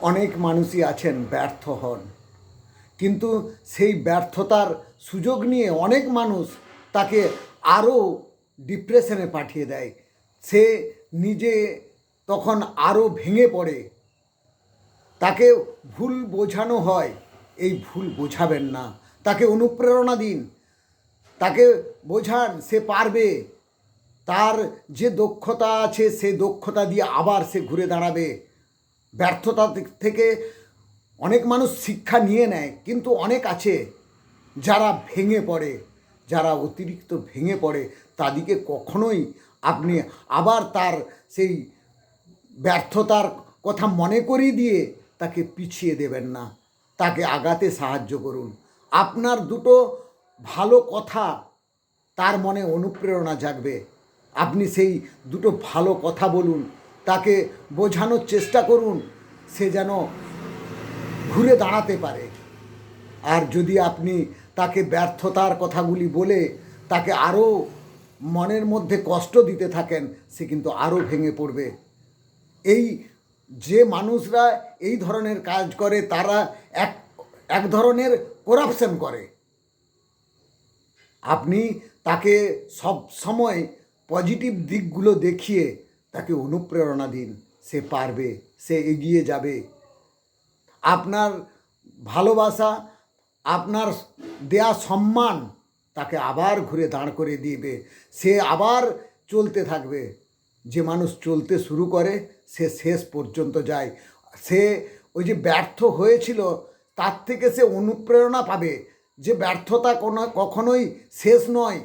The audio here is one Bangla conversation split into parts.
অনেক মানুষই আছেন, ব্যর্থ হন। কিন্তু সেই ব্যর্থতার সুযোগ নিয়ে অনেক মানুষ তাকে আরও ডিপ্রেশনে পাঠিয়ে দেয়। সে নিজে তখন আরও ভেঙে পড়ে। তাকে ভুল বোঝানো হয়। এই ভুল বোঝাবেন না। তাকে অনুপ্রেরণা দিন। তাকে বোঝান, সে পারবে। তার যে দক্ষতা আছে, সে দক্ষতা দিয়ে আবার সে ঘুরে দাঁড়াবে। ব্যর্থতা থেকে অনেক মানুষ শিক্ষা নিয়ে নেয়, কিন্তু অনেক আছে যারা ভেঙে পড়ে, যারা অতিরিক্ত ভেঙে পড়ে, তাদেরকে কখনোই আপনি আবার তার সেই ব্যর্থতার কথা মনে করিয়ে দিয়ে তাকে পিছিয়ে দেবেন না। তাকে আগাতে সাহায্য করুন। আপনার দুটো ভালো কথা তার মনে অনুপ্রেরণা জাগবে। আপনি সেই দুটো ভালো কথা বলুন তাকে বোঝানোর চেষ্টা করুন, সে যেন ঘুরে দাঁড়াতে পারে। আর যদি আপনি তাকে ব্যর্থতার কথাগুলি বলে তাকে আরও মনের মধ্যে কষ্ট দিতে থাকেন, সে কিন্তু আরও ভেঙে পড়বে। এই যে মানুষরা এই ধরনের কাজ করে, তারা এক এক ধরনের করাপশন করে। আপনি তাকে সব সময় পজিটিভ দিকগুলো দেখিয়ে তাকে অনুপ্রেরণা দিন। সে পারবে, সে এগিয়ে যাবে। আপনার ভালোবাসা, আপনার দেয়া সম্মান তাকে আবার ঘুরে দাঁড় করে দিবে। সে আবার চলতে থাকবে। যে মানুষ চলতে শুরু করে, সে শেষ পর্যন্ত যায়। সে ওই যে ব্যর্থ হয়েছিল, তার থেকে সে অনুপ্রেরণা পাবে যে ব্যর্থতা কোনো, কখনোই শেষ নয়।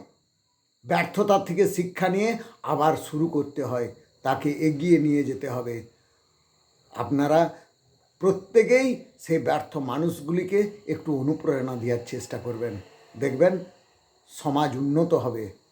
ব্যর্থতা থেকে শিক্ষা নিয়ে আবার শুরু করতে হয়। তাকে এগিয়ে নিয়ে যেতে হবে। আপনারা প্রত্যেকেই সেই ব্যর্থ মানুষগুলিকে একটু অনুপ্রেরণা দেওয়ার চেষ্টা করবেন। দেখবেন সমাজ উন্নত হবে।